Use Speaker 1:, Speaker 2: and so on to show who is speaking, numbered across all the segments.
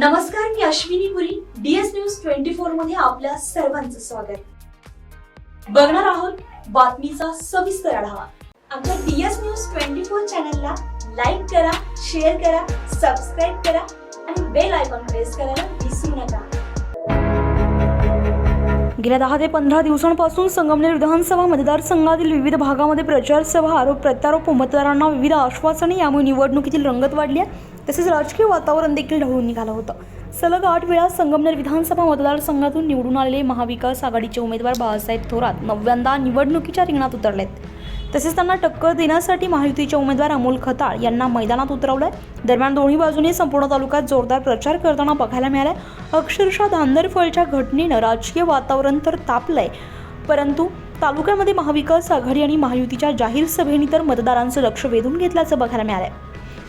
Speaker 1: नमस्कार मी Ashwini Puri DS news twenty फोरमध्ये आपल्या सर्वांचं स्वागत. बघणार आहोत बातमीचा सविस्तर आढावा. आमच्या डीएस न्यूज ट्वेंटी फोर चॅनलला लाईक करा शेअर करा सबस्क्राईब करा आणि बेल आयकॉन प्रेस करायला विसरू नका.
Speaker 2: गेल्या दहा ते पंधरा दिवसांपासून संगमनेर विधानसभा मतदारसंघातील विविध भागामध्ये प्रचार सभा आरोप प्रत्यारोप मतदारांना विविध आश्वासने यामुळे निवडणुकीतील रंगत वाढली आहे. तसेच राजकीय वातावरण देखील ढवळून निघालं होतं. सलग आठ वेळा संगमनेर विधानसभा मतदारसंघातून निवडून आलेले महाविकास आघाडीचे उमेदवार बाळासाहेब थोरात नव्यांदा निवडणुकीच्या रिंगणात उतरलेत. तसेच त्यांना टक्कर देण्यासाठी महायुतीचे उमेदवार अमोल खताळ यांना मैदानात उतरवलंय. दरम्यान दोन्ही बाजूने संपूर्ण तालुक्यात जोरदार प्रचार करताना बघायला मिळालाय. अक्षरशः धांदरफळच्या घटनेनं राजकीय वातावरण तर तापलंय. परंतु तालुक्यामध्ये महाविकास आघाडी आणि महायुतीच्या जाहीर सभेनी तर मतदारांचं लक्ष वेधून घेतल्याचं बघायला मिळालंय.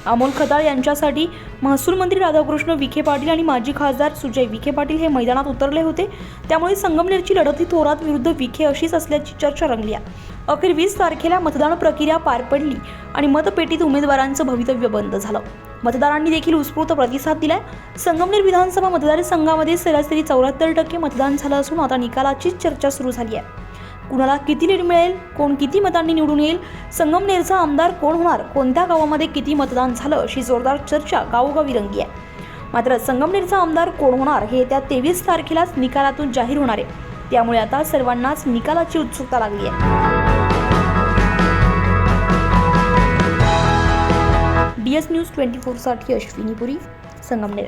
Speaker 2: अमोल खताळ यांच्यासाठी महसूल मंत्री राधाकृष्ण विखे पाटील आणि माजी खासदार सुजय विखे पाटील हे मैदानात उतरले होते. त्यामुळे संगमनेरची लढत ही थोरात विरुद्ध विखे अशीच असल्याची चर्चा रंगली आहे. अखेर वीस तारखेला मतदान प्रक्रिया पार पडली आणि मतपेटीत उमेदवारांचं भवितव्य बंद झालं. मतदारांनी देखील उत्स्फूर्त प्रतिसाद दिलाय. संगमनेर विधानसभा मतदारसंघामध्ये सरासरी चौऱ्याहत्तर टक्के मतदान झालं असून आता निकालाचीच चर्चा सुरू झाली आहे. कुणाला किती लीड मिळेल कोण किती मतांनी निवडून येईल संगमनेरचा आमदार कोण होणार कोणत्या गावामध्ये किती मतदान झालं अशी जोरदार चर्चा गावोगावी रंगी आहे. मात्र संगमनेरचा आमदार कोण होणार हे येत्या तेवीस तारखेलाच निकालातून जाहीर होणार आहे. त्यामुळे आता सर्वांनाच निकालाची उत्सुकता लागली आहे. डी एस न्यूज ट्वेंटी फोरसाठी अश्विनी पुरी संगमनेर.